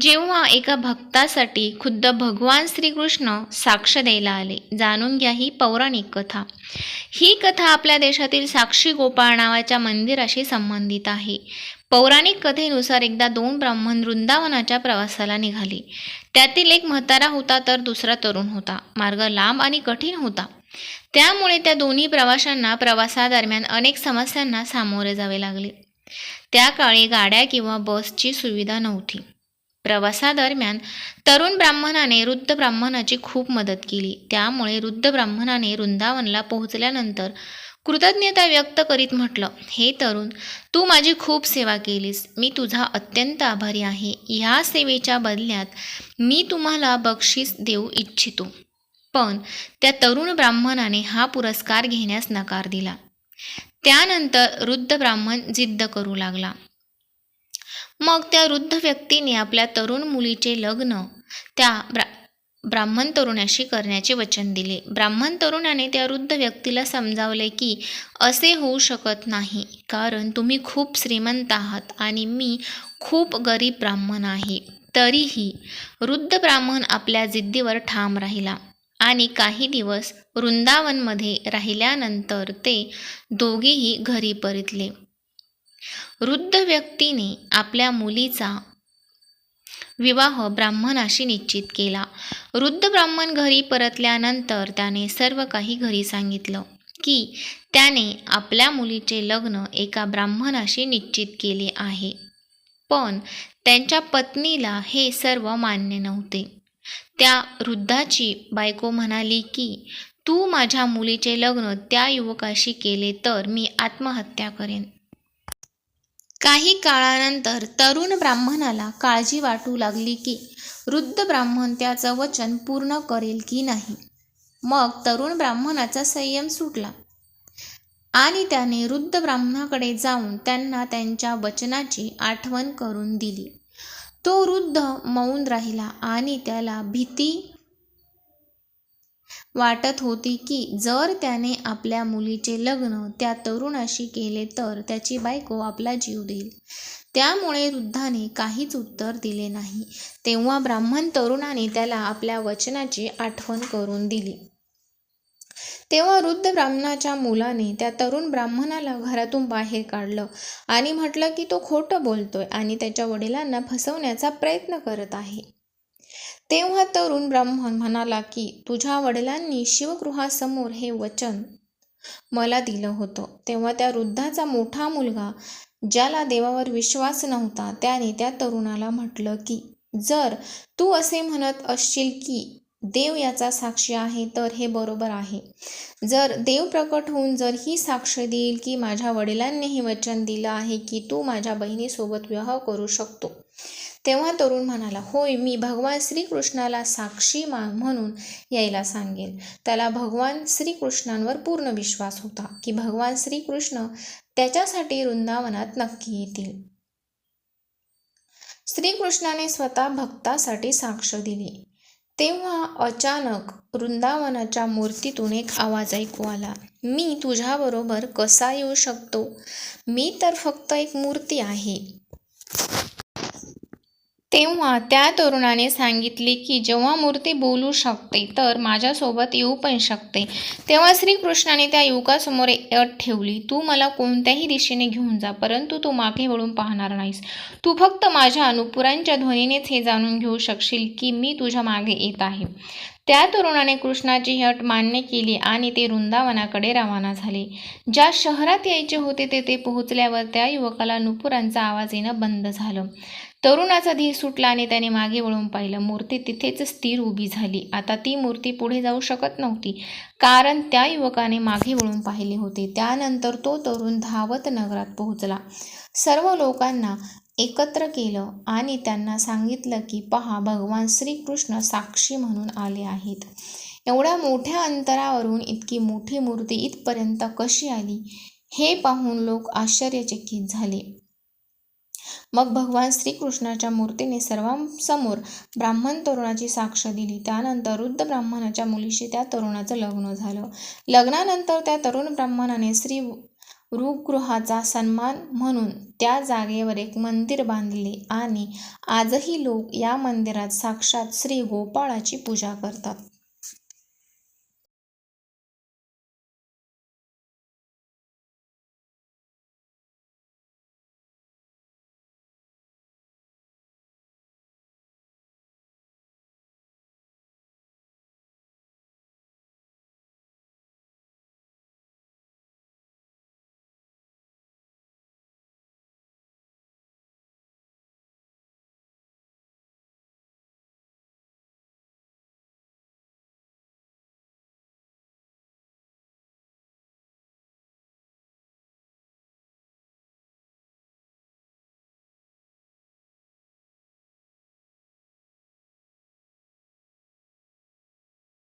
जेव्हा एका भक्तासाठी खुद्द भगवान श्रीकृष्ण साक्ष द्यायला आले जाणून घ्या ही पौराणिक कथा. ही कथा आपल्या देशातील साक्षी गोपाळ नावाच्या मंदिराशी संबंधित आहे. पौराणिक कथेनुसार एकदा दोन ब्राह्मण वृंदावनाच्या प्रवासाला निघाले. त्यातील एक म्हातारा होता तर दुसरा तरुण होता. मार्ग लांब आणि कठीण होता. त्यामुळे त्या दोन्ही प्रवाशांना प्रवासादरम्यान अनेक समस्यांना सामोरे जावे लागले. त्या काळी गाड्या किंवा बसची सुविधा नव्हती. प्रवासादरम्यान तरुण ब्राह्मणाने वृद्ध ब्राह्मणाची खूप मदत केली. त्यामुळे वृद्ध ब्राह्मणाने वृंदावनला पोहोचल्यानंतर कृतज्ञता व्यक्त करीत म्हटलं हे तरुण तू माझी खूप सेवा केलीस. मी तुझा अत्यंत आभारी आहे. ह्या सेवेच्या बदल्यात मी तुम्हाला बक्षीस देऊ इच्छितो. पण त्या तरुण ब्राह्मणाने हा पुरस्कार घेण्यास नकार दिला. त्यानंतर वृद्ध ब्राह्मण जिद्द करू लागला. मग त्या वृद्ध व्यक्तीने आपल्या तरुण मुलीचे लग्न त्या ब्रा ब्राह्मण तरुणाशी करण्याचे वचन दिले. ब्राह्मण तरुणाने त्या वृद्ध व्यक्तीला समजावले की असे होऊ शकत नाही कारण तुम्ही खूप श्रीमंत आहात आणि मी खूप गरीब ब्राह्मण आहे. तरीही वृद्ध ब्राह्मण आपल्या जिद्दीवर ठाम राहिला आणि काही दिवस वृंदावनमध्ये राहिल्यानंतर ते दोघेही घरी परतले. वृद्ध व्यक्तीने आपल्या मुलीचा विवाह ब्राह्मणाशी निश्चित केला. वृद्ध ब्राह्मण घरी परतल्यानंतर त्याने सर्व काही घरी सांगितलं की त्याने आपल्या मुलीचे लग्न एका ब्राह्मणाशी निश्चित केले आहे. पण त्यांच्या पत्नीला हे सर्व मान्य नव्हते. त्या वृद्धाची बायको म्हणाली की तू माझ्या मुलीचे लग्न त्या युवकाशी केले तर मी आत्महत्या करेन. काही काळानंतर तरुण ब्राह्मणाला काळजी वाटू लागली की वृद्ध ब्राह्मण त्याचं वचन पूर्ण करेल की नाही. मग तरुण ब्राह्मणाचा संयम सुटला. आणि त्याने वृद्ध ब्राह्मणाकडे जाऊन त्यांना त्यांच्या वचनाची आठवण करून दिली. तो वृद्ध मौन राहिला आणि त्याला भीती वाटत होती की जर त्याने आपल्या मुलीचे लग्न त्या तरुणाशी केले तर त्याची बायको आपला जीव देईल. त्यामुळे वृद्धाने काहीच उत्तर दिले नाही. तेव्हा ब्राह्मण तरुणाने त्याला आपल्या वचनाची आठवण करून दिली. तेव्हा वृद्ध ब्राह्मणाच्या मुलाने त्या तरुण ब्राह्मणाला घरातून बाहेर काढलं आणि म्हटलं की तो खोटं बोलतोय आणि त्याच्या वडिलांना फसवण्याचा प्रयत्न करत आहे. तेव्हा तरुण ब्राह्मण म्हणाला की तुझ्या वडिलांनी शिवगृहासमोर हे वचन मला दिलं होतं. तेव्हा त्या वृद्धाचा मोठा मुलगा ज्याला देवावर विश्वास नव्हता त्याने त्या तरुणाला म्हटलं की जर तू असे म्हणत असशील की देव याचा साक्षी आहे तर हे बरोबर आहे. जर देव प्रकट होऊन जर ही साक्ष देईल की माझ्या वडिलांनी हे वचन दिलं आहे की तू माझ्या बहिणीसोबत विवाह करू शकतो. तेव्हा तरुण म्हणाला होय मी भगवान श्रीकृष्णाला साक्षी मा म्हणून यायला सांगेल. त्याला भगवान श्रीकृष्णांवर पूर्ण विश्वास होता की भगवान श्रीकृष्ण त्याच्यासाठी वृंदावनात नक्की येतील. श्रीकृष्णाने स्वतः भक्तासाठी साक्ष दिली. तेव्हा अचानक वृंदावनाच्या मूर्तीतून एक आवाज ऐकू आला मी तुझ्याबरोबर कसा येऊ शकतो? मी तर फक्त एक मूर्ती आहे. तेव्हा त्या तरुणाने सांगितले की जेव्हा मूर्ती बोलू शकते तर माझ्यासोबत येऊ पण शकते. तेव्हा श्रीकृष्णाने त्या युवकासमोर अट ठेवली. तू मला कोणत्याही दिशेने घेऊन जा परंतु तू मागे वळून पाहणार नाहीस. तू फक्त माझ्या अनुपुरांच्या ध्वनीनेच हे जाणून घेऊ शकशील की मी तुझ्या मागे येत आहे. त्या तरुणाने कृष्णाची ही अट मान्य केली आणि ते वृंदावनाकडे रवाना झाले. ज्या शहरात यायचे होते तेथे पोहोचल्यावर त्या युवकाला नुपुरांचा आवाज येणं बंद झालं. तरुणाचा धीर सुटला आणि त्याने मागे वळून पाहिलं. मूर्ती तिथेच स्थिर उभी झाली. आता ती मूर्ती पुढे जाऊ शकत नव्हती. कारण त्या युवकाने मागे वळून पाहिले होते. त्यानंतर तो तरुण धावत नगरात पोहोचला. सर्व लोकांना एकत्र केलं आणि त्यांना सांगितलं की पहा भगवान श्रीकृष्ण साक्षी म्हणून आले आहेत. एवढ्या मोठ्या अंतरावरून इतकी मोठी मूर्ती इथपर्यंत कशी आली? हे पाहून लोक आश्चर्यचकित झाले. मग भगवान श्रीकृष्णाच्या मूर्तीने सर्वांसमोर ब्राह्मण तरुणाची साक्ष दिली. त्यानंतर वृद्ध ब्राह्मणाच्या मुलीशी त्या तरुणाचं लग्न झालं. लग्नानंतर त्या तरुण ब्राह्मणाने श्री रूपगृहाचा सन्मान म्हणून त्या जागेवर एक मंदिर बांधले आणि आजही लोक या मंदिरात साक्षात श्री गोपाळाची पूजा करतात.